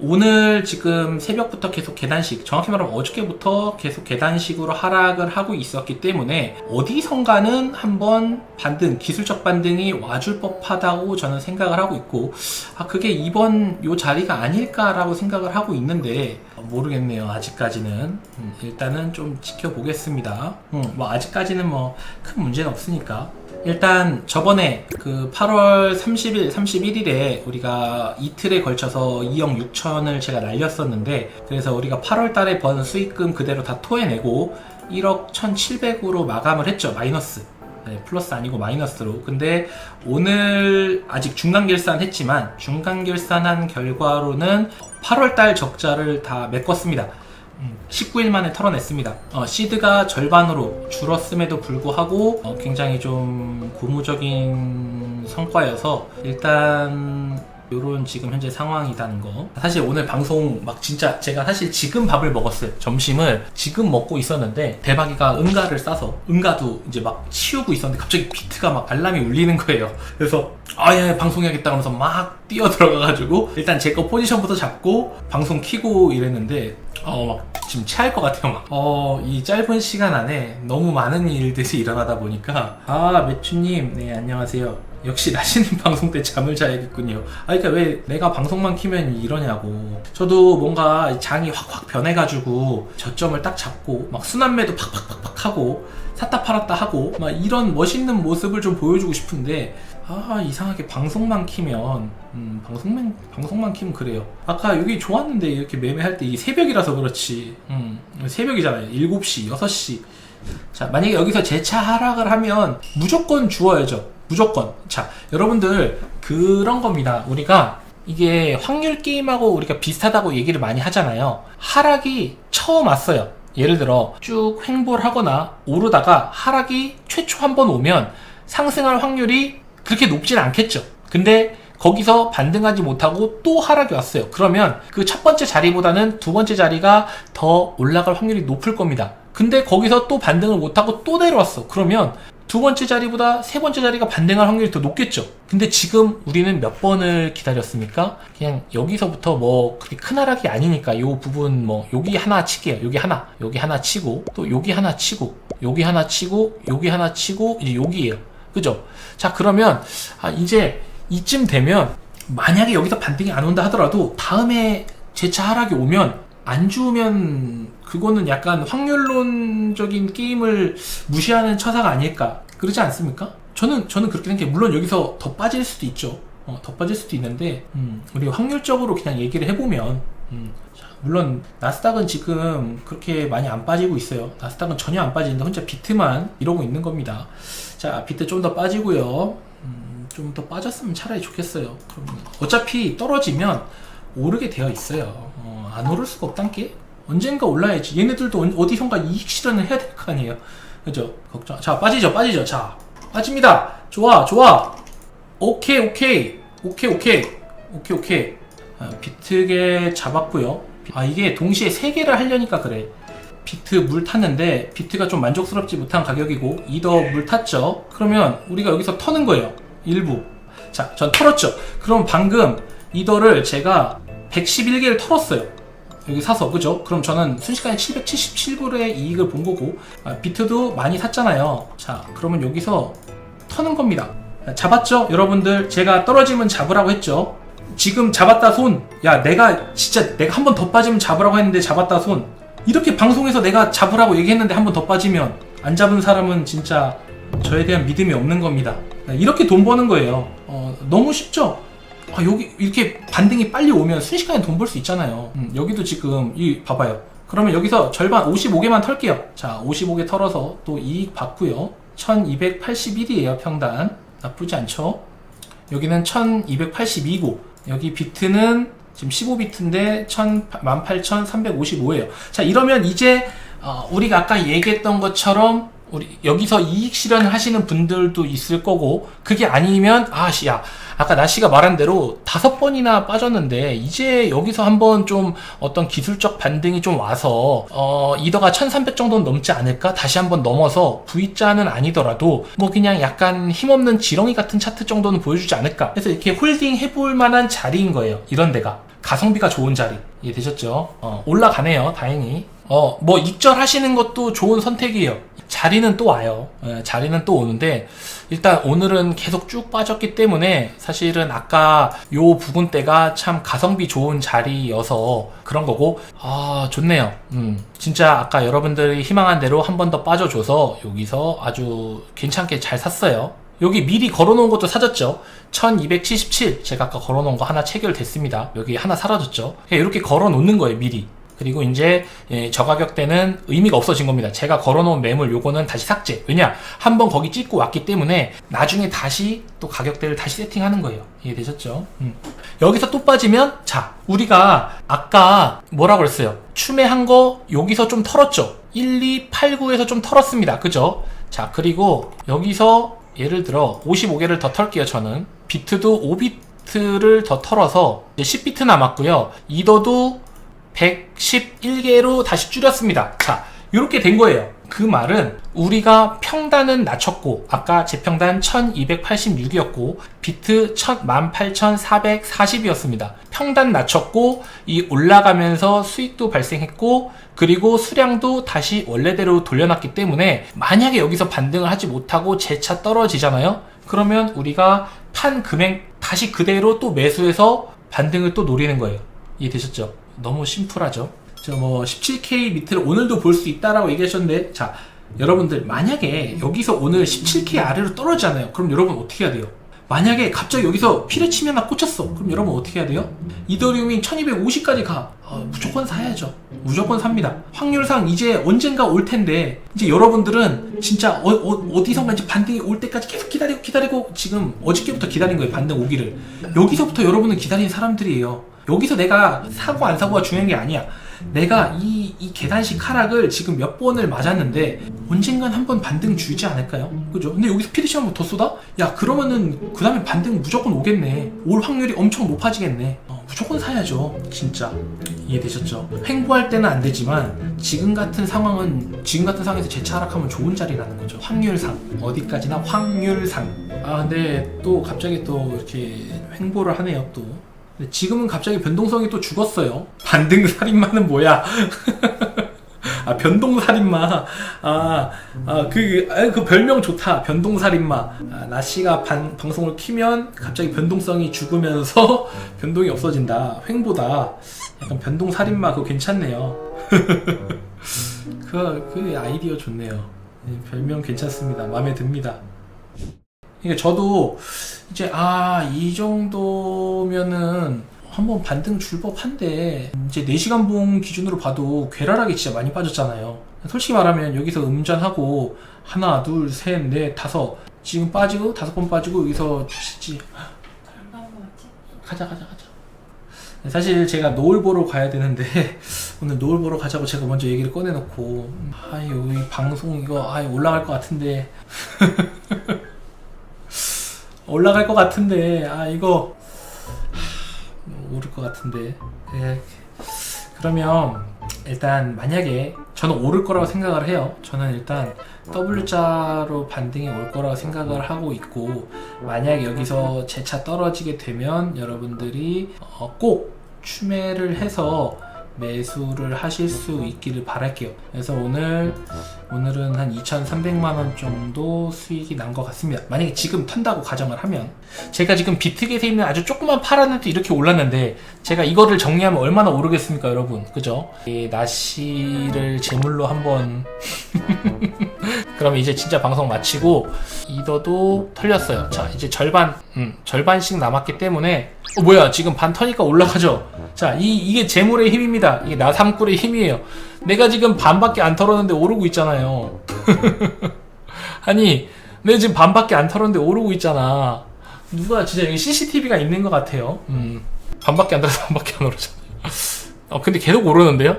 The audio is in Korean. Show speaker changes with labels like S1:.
S1: 오늘 지금 새벽부터 계속 계단식, 정확히 말하면 어저께부터 계속 계단식으로 하락을 하고 있었기 때문에 어디선가는 한번 반등, 기술적 반등이 와줄 법하다고 저는 생각을 하고 있고, 아, 그게 이번 요 자리가 아닐까라고 생각을 하고 있는데, 모르겠네요. 아직까지는. 음, 일단은 좀 지켜보겠습니다. 음, 뭐, 아직까지는 뭐, 큰 문제는 없으니까. 일단 저번에 그 8월 30일, 31일에 우리가 이틀에 걸쳐서 2억 6천을 제가 날렸었는데 그래서 우리가 8월 달에 번 수익금 그대로 다 토해내고 1억 1,700으로 마감을 했죠. 마이너스. 네, 플러스 아니고 마이너스로. 근데 오늘 아직 중간 결산했지만 중간 결산한 결과로는 8월 달 적자를 다 메꿨습니다. 19일 만에 털어냈습니다. 어, 시드가 절반으로 줄었음에도 불구하고 어, 굉장히 좀 고무적인 성과여서 일단 요런 지금 현재 상황이라는 거. 사실 오늘 방송 막 진짜 제가 사실 지금 밥을 먹었어요. 점심을 지금 먹고 있었는데 대박이가 응가를 싸서 응가도 이제 막 치우고 있었는데 갑자기 비트가 막 알람이 울리는 거예요. 그래서 아예 방송해야겠다 하면서 막 뛰어 들어가가지고 일단 제 거 포지션부터 잡고 방송 키고 이랬는데 어막 지금 체할 것 같아요 막. 어이 짧은 시간 안에 너무 많은 일들이 일어나다 보니까 아 매추님 네 안녕하세요. 역시 나시는 방송 때 잠을 자야겠군요. 아, 그러니까 왜 내가 방송만 키면 이러냐고. 저도 뭔가 장이 확확 변해가지고 저점을 딱 잡고 막 순환매도 팍팍팍팍 하고 샀다 팔았다 하고 막 이런 멋있는 모습을 좀 보여주고 싶은데 아 이상하게 방송만 키면 음, 방송만 방송만 키면 그래요. 아까 여기 좋았는데 이렇게 매매할 때 이 새벽이라서 그렇지. 음, 새벽이잖아요. 7시, 6시. 자, 만약에 여기서 재차 하락을 하면 무조건 주어야죠. 무조건. 자, 여러분들 그런 겁니다. 우리가 이게 확률 게임하고 우리가 비슷하다고 얘기를 많이 하잖아요. 하락이 처음 왔어요. 예를 들어 쭉 횡보를 하거나 오르다가 하락이 최초 한 번 오면 상승할 확률이 그렇게 높진 않겠죠. 근데 거기서 반등하지 못하고 또 하락이 왔어요. 그러면 그 첫 번째 자리보다는 두 번째 자리가 더 올라갈 확률이 높을 겁니다. 근데 거기서 또 반등을 못하고 또 내려왔어. 그러면 두 번째 자리보다 세 번째 자리가 반등할 확률이 더 높겠죠. 근데 지금 우리는 몇 번을 기다렸습니까? 그냥 여기서부터 뭐 그렇게 큰 하락이 아니니까 요 부분 뭐 여기 하나 치게요. 여기 하나, 여기 하나 치고 또 여기 하나 치고 여기 하나 치고 여기 하나 치고 이제 여기에요. 그죠? 자 그러면 아 이제 이쯤 되면 만약에 여기서 반등이 안 온다 하더라도 다음에 재차 하락이 오면 안 주면 그거는 약간 확률론적인 게임을 무시하는 처사가 아닐까 그러지 않습니까? 저는 저는 그렇게 생각해요. 물론 여기서 더 빠질 수도 있죠. 어, 더 빠질 수도 있는데 음, 우리 확률적으로 그냥 얘기를 해보면 음, 자, 물론 나스닥은 지금 그렇게 많이 안 빠지고 있어요. 나스닥은 전혀 안 빠지는데 혼자 비트만 이러고 있는 겁니다. 자 비트 좀 더 빠지고요. 음, 좀더 빠졌으면 차라리 좋겠어요. 그럼 어차피 떨어지면 오르게 되어 있어요. 어, 안 오를 수가 없단 게 언젠가 올라야지. 얘네들도 언- 어디선가 이익 실현을 해야 될 거 아니에요. 그죠? 걱정. 자 빠지죠, 빠지죠. 자 빠집니다. 좋아, 좋아. 오케이, 오케이, 오케이, 오케이, 오케이, 오케이. 아, 비트게 잡았고요. 아 이게 동시에 세 개를 하려니까 그래. 비트 물 탔는데 비트가 좀 만족스럽지 못한 가격이고 이더 물 탔죠. 그러면 우리가 여기서 터는 거예요. 일부. 자, 전 털었죠. 그럼 방금 이더를 제가 111개를 털었어요. 여기 사서 그죠? 그럼 저는 순식간에 777불의 이익을 본 거고 아, 비트도 많이 샀잖아요. 자, 그러면 여기서 터는 겁니다. 잡았죠? 여러분들 제가 떨어지면 잡으라고 했죠. 지금 잡았다 손. 야, 내가 진짜 내가 한 번 더 빠지면 잡으라고 했는데 잡았다 손. 이렇게 방송에서 내가 잡으라고 얘기했는데 한 번 더 빠지면 안 잡은 사람은 진짜 저에 대한 믿음이 없는 겁니다. 이렇게 돈 버는 거예요. 어, 너무 쉽죠? 아, 여기 이렇게 반등이 빨리 오면 순식간에 돈 벌 수 있잖아요. 음, 여기도 지금 이 봐봐요. 그러면 여기서 절반 55개만 털게요. 자, 55개 털어서 또 이익 받고요. 1281이에요, 평단. 나쁘지 않죠? 여기는 1282고 여기 비트는 지금 15비트인데 18,355예요. 자, 이러면 이제 어, 우리가 아까 얘기했던 것처럼 우리 여기서 이익 실현을 하시는 분들도 있을 거고 그게 아니면 아씨 야 아까 나씨가 말한 대로 다섯 번이나 빠졌는데 이제 여기서 한번 좀 어떤 기술적 반등이 좀 와서 어 이더가 1300 정도는 넘지 않을까? 다시 한번 넘어서 V자는 아니더라도 뭐 그냥 약간 힘없는 지렁이 같은 차트 정도는 보여주지 않을까? 그래서 이렇게 홀딩 해볼 만한 자리인 거예요 이런 데가 가성비가 좋은 자리. 이해되셨죠? 어, 올라가네요. 다행히. 어, 뭐 익절하시는 것도 좋은 선택이에요. 자리는 또 와요. 예, 자리는 또 오는데 일단 오늘은 계속 쭉 빠졌기 때문에 사실은 아까 요 부분대가 참 가성비 좋은 자리여서 그런 거고. 아 좋네요. 음 진짜 아까 여러분들이 희망한 대로 한 번 더 빠져줘서 여기서 아주 괜찮게 잘 샀어요 여기 미리 걸어놓은 것도 사졌죠 1277 제가 아까 걸어놓은 거 하나 체결됐습니다 여기 하나 사라졌죠 그냥 이렇게 걸어놓는 거예요 미리 그리고 이제 예, 저 가격대는 의미가 없어진 겁니다. 제가 걸어놓은 매물 요거는 다시 삭제. 왜냐? 한번 거기 찍고 왔기 때문에 나중에 다시 또 가격대를 다시 세팅하는 거예요. 이해되셨죠? 음. 여기서 또 빠지면 자 우리가 아까 뭐라 그랬어요? 추매한 거 여기서 좀 털었죠? 1, 2, 8, 9에서 좀 털었습니다. 그죠? 자 그리고 여기서 예를 들어 55개를 더 털게요 저는 비트도 5비트를 더 털어서 이제 10비트 남았고요 이더도 111개로 다시 줄였습니다. 자, 이렇게 된 거예요. 그 말은 우리가 평단은 낮췄고 아까 제 평단 1286이었고 비트 18440이었습니다. 평단 낮췄고 이 올라가면서 수익도 발생했고 그리고 수량도 다시 원래대로 돌려놨기 때문에 만약에 여기서 반등을 하지 못하고 재차 떨어지잖아요. 그러면 우리가 판 금액 다시 그대로 또 매수해서 반등을 또 노리는 거예요. 이해되셨죠? 너무 심플하죠? 저뭐 17K 밑을 오늘도 볼 수 있다라고 얘기하셨는데 자 여러분들 만약에 여기서 오늘 17K 아래로 떨어지잖아요. 그럼 여러분 어떻게 해야 돼요? 만약에 갑자기 여기서 피레치면 하나 꽂혔어. 그럼 여러분 어떻게 해야 돼요? 이더리움이 1250까지 가. 어, 무조건 사야죠. 무조건 삽니다. 확률상 이제 언젠가 올 텐데 이제 여러분들은 진짜 어, 어, 디선가 이제 반등이 올 때까지 계속 기다리고 기다리고 지금 어저께부터 기다린 거예요 반등 오기를. 여기서부터 여러분은 기다리는 사람들이에요 여기서 내가 사고 안 사고가 중요한 게 아니야. 내가 이, 이 계단식 하락을 지금 몇 번을 맞았는데 언젠간 한 번 반등 주지 않을까요? 그죠? 근데 여기서 피드시 한번 더 쏟아? 야 그러면은 그 다음에 반등 무조건 오겠네. 올 확률이 엄청 높아지겠네. 어, 무조건 사야죠. 진짜. 이해되셨죠? 횡보할 때는 안 되지만 지금 같은 상황은 지금 같은 상황에서 재차 하락하면 좋은 자리라는 거죠. 확률상 어디까지나 확률상. 아 근데 또 갑자기 또 이렇게 횡보를 하네요 또. 지금은 갑자기 변동성이 또 죽었어요. 반등 살인마는 뭐야? 아 변동 살인마. 아, 아그 아, 그 별명 좋다. 변동 살인마. 아, 나 씨가 반, 방송을 키면 갑자기 변동성이 죽으면서 변동이 없어진다. 횡보다. 약간 변동 살인마 그거 괜찮네요. 그, 그 아이디어 좋네요. 네, 별명 괜찮습니다. 마음에 듭니다. 그러니까 저도 이제 아 이 정도면은 한번 반등 줄 법한데 이제 4시간 봉 기준으로 봐도 괴랄하게 진짜 많이 빠졌잖아요. 솔직히 말하면 여기서 음전하고 하나 둘셋넷 다섯 지금 빠지고 다섯 번 빠지고 여기서 치지 가자 가자 가자. 사실 제가 노을 보러 가야 되는데 오늘 노을 보러 가자고 제가 먼저 얘기를 꺼내놓고 아유 이 방송 이거 아유 올라갈 것 같은데 올라갈 것 같은데 아 이거 하, 오를 것 같은데 예. 그러면 일단 만약에 저는 오를 거라고 생각을 해요 저는 일단 W자로 반등이 올 거라고 생각을 하고 있고 만약 여기서 재차 떨어지게 되면 여러분들이 어, 꼭 추매를 해서 매수를 하실 수 있기를 바랄게요. 그래서 오늘 오늘은 한 2,300만 원 정도 수익이 난 것 같습니다. 만약에 지금 턴다고 가정을 하면 제가 지금 비트겟에 있는 아주 조그만 파란 애도 이렇게 올랐는데 제가 이거를 정리하면 얼마나 오르겠습니까, 여러분? 그죠? 이 나시를 제물로 한번 그럼 이제 진짜 방송 마치고 이더도 털렸어요. 자, 이제 절반, 음, 절반씩 남았기 때문에 어, 뭐야? 지금 반 터니까 올라가죠. 자, 이 이게 재물의 힘입니다. 이게 나삼꿀의 힘이에요. 내가 지금 반밖에 안 털었는데 오르고 있잖아요. 아니, 내가 지금 반밖에 안 털었는데 오르고 있잖아. 누가 진짜 여기 CCTV가 있는 것 같아요. 음, 반밖에 안 털어서 반밖에 안 오르잖아요. 어, 근데 계속 오르는데요?